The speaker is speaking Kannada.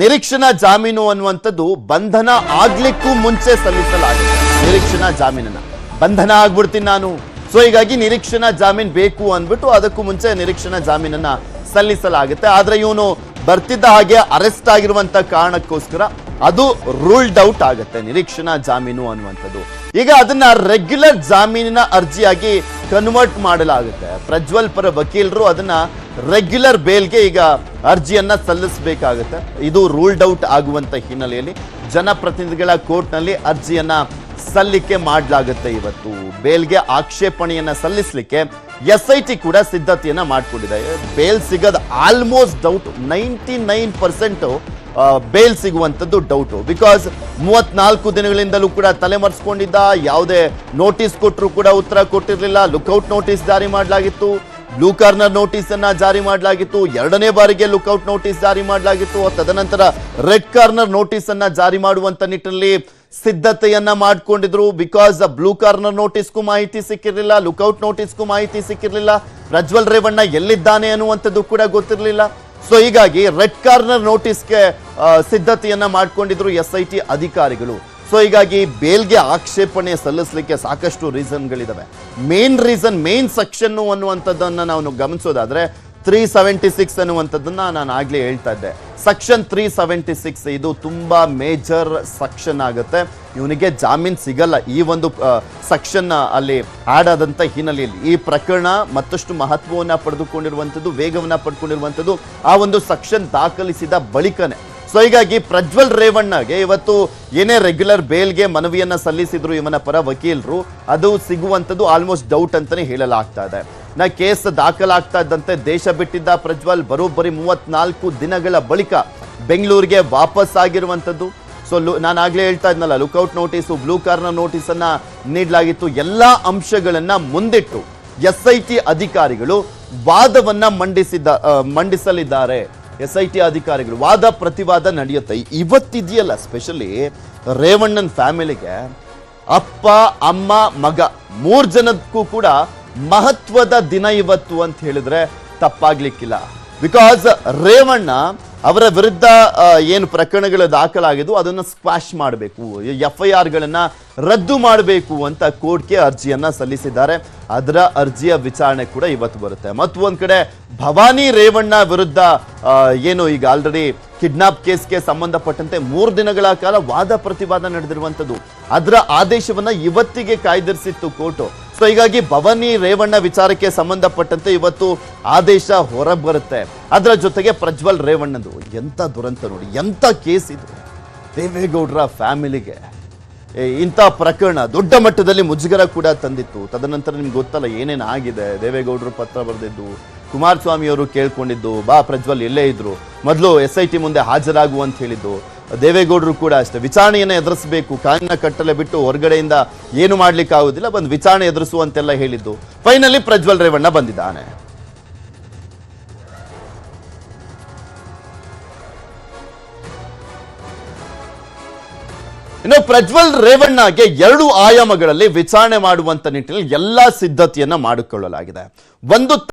ನಿರೀಕ್ಷಣಾ ಜಾಮೀನು ಅನ್ನುವಂಥದ್ದು ಬಂಧನ ಆಗ್ಲಿಕ್ಕೂ ಮುಂಚೆ ಸಲ್ಲಿಸಲಾಗುತ್ತೆ ನಿರೀಕ್ಷಣಾ ಜಾಮೀನನ್ನ. ಬಂಧನ ಆಗ್ಬಿಡ್ತೀನಿ ನಾನು. ಸೊ ಹೀಗಾಗಿ ನಿರೀಕ್ಷಣಾ ಜಾಮೀನ್ ಬೇಕು ಅಂದ್ಬಿಟ್ಟು ಅದಕ್ಕೂ ಮುಂಚೆ ನಿರೀಕ್ಷಣಾ ಜಾಮೀನನ್ನ ಸಲ್ಲಿಸಲಾಗುತ್ತೆ. ಆದ್ರೆ ಇವನು ಬರ್ತಿದ್ದ ಹಾಗೆ ಅರೆಸ್ಟ್ ಆಗಿರುವಂತ ಕಾರಣಕ್ಕೋಸ್ಕರ ಅದು ರೂಲ್ಡ್ ಔಟ್ ಆಗುತ್ತೆ, ನಿರೀಕ್ಷಣಾ ಜಾಮೀನು ಅನ್ನುವಂಥದ್ದು. ಈಗ ಅದನ್ನ ರೆಗ್ಯುಲರ್ ಜಾಮೀನಿನ ಅರ್ಜಿಯಾಗಿ ಕನ್ವರ್ಟ್ ಮಾಡಲಾಗುತ್ತೆ. ಪ್ರಜ್ವಲ್ ಪರ ವಕೀಲರು ಅದನ್ನ ರೆಗ್ಯುಲರ್ ಬೇಲ್ಗೆ ಈಗ ಅರ್ಜಿಯನ್ನು ಸಲ್ಲಿಸಬೇಕಾಗುತ್ತೆ. ಇದು ರೂಲ್ಡ್ ಔಟ್ ಆಗುವಂತ ಹಿನ್ನೆಲೆಯಲ್ಲಿ ಜನಪ್ರತಿನಿಧಿಗಳ ಕೋರ್ಟ್ನಲ್ಲಿ ಅರ್ಜಿಯನ್ನು ಸಲ್ಲಿಕೆ ಮಾಡಲಾಗುತ್ತೆ ಇವತ್ತು. ಬೇಲ್ಗೆ ಆಕ್ಷೇಪಣೆಯನ್ನು ಸಲ್ಲಿಸಲಿಕ್ಕೆ ಎಸ್ ಐ ಟಿ ಕೂಡ ಸಿದ್ಧತೆಯನ್ನು ಮಾಡಿಕೊಂಡಿದೆ. ಬೇಲ್ ಸಿಗೋದು almost doubt ninety nine percent bail ಸಿಗುವಂಥದ್ದು ಡೌಟು ಬಿಕಾಸ್ ಮೂವತ್ನಾಲ್ಕು ದಿನಗಳಿಂದಲೂ ಕೂಡ ತಲೆಮರೆಸ್ಕೊಂಡಿದ್ದ, ಯಾವುದೇ ನೋಟಿಸ್ ಕೊಟ್ಟರು ಕೂಡ ಉತ್ತರ ಕೊಟ್ಟಿರಲಿಲ್ಲ ಲುಕ್ಔಟ್ ನೋಟಿಸ್ ಜಾರಿ ಮಾಡಲಾಗಿತ್ತು. ಬ್ಲೂ ಕಾರ್ನರ್ ನೋಟಿಸ್ ಅನ್ನ ಜಾರಿ ಮಾಡಲಾಗಿತ್ತು. ಎರಡನೇ ಬಾರಿಗೆ ಲುಕ್ಔಟ್ ನೋಟಿಸ್ ಜಾರಿ ಮಾಡಲಾಗಿತ್ತು. ತದನಂತರ ರೆಡ್ ಕಾರ್ನರ್ ನೋಟಿಸ್ ಅನ್ನ ಜಾರಿ ಮಾಡುವಂತ ನಿಟ್ಟಿನಲ್ಲಿ ಸಿದ್ಧತೆಯನ್ನ ಮಾಡಿಕೊಂಡಿದ್ರು. ಬಿಕಾಸ್ ಬ್ಲೂ ಕಾರ್ನರ್ ನೋಟಿಸ್ಗೂ ಮಾಹಿತಿ ಸಿಕ್ಕಿರಲಿಲ್ಲ ಲುಕ್ಔಟ್ ನೋಟಿಸ್ಗೂ ಮಾಹಿತಿ ಸಿಕ್ಕಿರಲಿಲ್ಲ. ಪ್ರಜ್ವಲ್ ರೇವಣ್ಣ ಎಲ್ಲಿದ್ದಾನೆ ಅನ್ನುವಂಥದ್ದು ಕೂಡ ಗೊತ್ತಿರಲಿಲ್ಲ. ಸೊ ಹೀಗಾಗಿ ರೆಡ್ ಕಾರ್ನರ್ ನೋಟಿಸ್ಗೆ ಸಿದ್ಧತೆಯನ್ನ ಮಾಡಿಕೊಂಡಿದ್ರು ಎಸ್ ಅಧಿಕಾರಿಗಳು. ಸೊ ಹೀಗಾಗಿ ಬೇಲ್ಗೆ ಆಕ್ಷೇಪಣೆ ಸಲ್ಲಿಸಲಿಕ್ಕೆ ಸಾಕಷ್ಟು ರೀಸನ್ಗಳಿದ್ದಾವೆ ಮೇನ್ ರೀಸನ್, ಮೇನ್ ಸೆಕ್ಷನ್ ಅನ್ನುವಂಥದ್ದನ್ನು ನಾವು ಗಮನಿಸೋದಾದರೆ ತ್ರೀ ಸೆವೆಂಟಿ ಸಿಕ್ಸ್ ಅನ್ನುವಂಥದ್ದನ್ನು ನಾನು ಆಗಲೇ ಹೇಳ್ತಾ ಇದ್ದೆ. ಸೆಕ್ಷನ್ ತ್ರೀ ಸೆವೆಂಟಿ ಸಿಕ್ಸ್ ಇದು ತುಂಬ ಮೇಜರ್ ಸೆಕ್ಷನ್ ಆಗುತ್ತೆ. ಇವನಿಗೆ ಜಾಮೀನ್ ಸಿಗಲ್ಲ. ಈ ಒಂದು ಸೆಕ್ಷನ್ ಅಲ್ಲಿ ಆ್ಯಡ್ ಆದಂಥ ಹಿನ್ನೆಲೆಯಲ್ಲಿ ಈ ಪ್ರಕರಣ ಮತ್ತಷ್ಟು ಮಹತ್ವವನ್ನು ಪಡೆದುಕೊಂಡಿರುವಂಥದ್ದು, ವೇಗವನ್ನು ಪಡ್ಕೊಂಡಿರುವಂಥದ್ದು, ಆ ಒಂದು ಸೆಕ್ಷನ್ ದಾಖಲಿಸಿದ ಬಳಿಕನೇ ಸೊ ಹೀಗಾಗಿ ಪ್ರಜ್ವಲ್ ರೇವಣ್ಣಗೆ ಇವತ್ತು ಏನೇ ರೆಗ್ಯುಲರ್ ಬೇಲ್ಗೆ ಮನವಿಯನ್ನ ಸಲ್ಲಿಸಿದ್ರು ಇವನ ಪರ ವಕೀಲರು, ಅದು ಸಿಗುವಂಥದ್ದು ಆಲ್ಮೋಸ್ಟ್ ಡೌಟ್ ಅಂತಾನೆ ಹೇಳಲಾಗ್ತಾ ಇದೆ. ನಾ ಕೇಸ್ ದಾಖಲಾಗ್ತಾ ಇದ್ದಂತೆ ದೇಶ ಬಿಟ್ಟಿದ್ದ ಪ್ರಜ್ವಲ್ ಬರೋಬ್ಬರಿ ಮೂವತ್ನಾಲ್ಕು ದಿನಗಳ ಬಳಿಕ ಬೆಂಗಳೂರಿಗೆ ವಾಪಸ್ ಆಗಿರುವಂಥದ್ದು. ಸೊ ನಾನು ಆಗಲೇ ಹೇಳ್ತಾ ಇದ್ನಲ್ಲ ಲುಕ್ಔಟ್ ನೋಟಿಸು ಬ್ಲೂ ಕಾರ್ನರ್ ನೋಟಿಸನ್ನು ನೀಡಲಾಗಿತ್ತು. ಎಲ್ಲ ಅಂಶಗಳನ್ನು ಮುಂದಿಟ್ಟು ಎಸ್ ಐ ಟಿ ಅಧಿಕಾರಿಗಳು ವಾದವನ್ನು ಮಂಡಿಸಿದ್ದ ಮಂಡಿಸಲಿದ್ದಾರೆ. ಎಸ್ ಐ ಟಿ ಅಧಿಕಾರಿಗಳು, ವಾದ ಪ್ರತಿವಾದ ನಡೆಯುತ್ತೆ. ಇವತ್ತಿದೆಯಲ್ಲ ಸ್ಪೆಷಲಿ ರೇವಣ್ಣನ್ ಫ್ಯಾಮಿಲಿಗೆ ಅಪ್ಪ, ಅಮ್ಮ, ಮಗ ಮೂರ್ ಜನದಕ್ಕೂ ಕೂಡ ಮಹತ್ವದ ದಿನ ಇವತ್ತು ಅಂತ ಹೇಳಿದ್ರೆ ತಪ್ಪಾಗ್ಲಿಕ್ಕಿಲ್ಲ. ಬಿಕಾಸ್ ರೇವಣ್ಣ ಅವರ ವಿರುದ್ಧ ಏನು ಪ್ರಕರಣಗಳು ದಾಖಲಾಗಿದ್ದು ಅದನ್ನು ಸ್ಕ್ವಾಶ್ ಮಾಡಬೇಕು. ಎಫ್ ಐ ಆರ್ಗಳನ್ನು ರದ್ದು ಮಾಡಬೇಕು ಅಂತ ಕೋರ್ಟ್ಗೆ ಅರ್ಜಿಯನ್ನು ಸಲ್ಲಿಸಿದ್ದಾರೆ. ಅದರ ಅರ್ಜಿಯ ವಿಚಾರಣೆ ಕೂಡ ಇವತ್ತು ಬರುತ್ತೆ. ಮತ್ತು ಒಂದ್ ಕಡೆ ಭವಾನಿ ರೇವಣ್ಣ ವಿರುದ್ಧ ಏನು ಈಗ ಆಲ್ರೆಡಿ ಕಿಡ್ನಾಪ್ ಕೇಸ್ಗೆ ಸಂಬಂಧಪಟ್ಟಂತೆ ಮೂರು ದಿನಗಳ ಕಾಲ ವಾದ ಪ್ರತಿವಾದ ನಡೆದಿರುವಂತದ್ದು ಅದರ ಆದೇಶವನ್ನ ಇವತ್ತಿಗೆ ಕಾಯ್ದಿರಿಸಿತ್ತು ಕೋರ್ಟು. ಸೊ ಹೀಗಾಗಿ ಭವಾನಿ ರೇವಣ್ಣ ವಿಚಾರಕ್ಕೆ ಸಂಬಂಧಪಟ್ಟಂತೆ ಇವತ್ತು ಆದೇಶ ಹೊರಬರುತ್ತೆ. ಅದರ ಜೊತೆಗೆ ಪ್ರಜ್ವಲ್ ರೇವಣ್ಣದು, ಎಂತ ದುರಂತ ನೋಡಿ, ಎಂತ ಕೇಸ್ ಇದು? ದೇವೇಗೌಡರ ಫ್ಯಾಮಿಲಿಗೆ. ಇಂಥ ಪ್ರಕರಣ ದೊಡ್ಡ ಮಟ್ಟದಲ್ಲಿ ಮುಜುಗರ ಕೂಡ ತಂದಿತ್ತು. ತದನಂತರ ನಿಮ್ಗೆ ಗೊತ್ತಲ್ಲ, ಏನೇನು ಆಗಿದೆ? ದೇವೇಗೌಡರು ಪತ್ರ ಬರೆದಿದ್ದು ಕುಮಾರಸ್ವಾಮಿ ಅವರು ಕೇಳ್ಕೊಂಡಿದ್ದು, ಬಾ ಪ್ರಜ್ವಲ್ ಎಲ್ಲೇ ಇದ್ರು. ಮೊದಲು ಎಸ್ ಐ ಟಿ ಮುಂದೆ ಹಾಜರಾಗು ಅಂತ ಹೇಳಿದ್ದು ದೇವೇಗೌಡರು ಕೂಡ ಅಷ್ಟೇ. ವಿಚಾರಣೆಯನ್ನು ಎದುರಿಸಬೇಕು ಕಾನೂನ ಕಟ್ಟಲೆ ಬಿಟ್ಟು ಹೊರಗಡೆಯಿಂದ ಏನು ಮಾಡ್ಲಿಕ್ಕೆ ಆಗುದಿಲ್ಲ, ಬಂದು ವಿಚಾರಣೆ ಎದುರಿಸುವಂತೆಲ್ಲ ಹೇಳಿದ್ದು. ಫೈನಲಿ ಪ್ರಜ್ವಲ್ ರೇವಣ್ಣ ಬಂದಿದ್ದಾನೆ. ಇನ್ನು ಪ್ರಜ್ವಲ್ ರೇವಣ್ಣಗೆ ಎರಡು ಆಯಾಮಗಳಲ್ಲಿ ವಿಚಾರಣೆ ಮಾಡುವಂತ ನಿಟ್ಟಿನಲ್ಲಿ ಎಲ್ಲಾ ಸಿದ್ಧತೆಯನ್ನ ಮಾಡಿಕೊಳ್ಳಲಾಗಿದೆ. ಒಂದು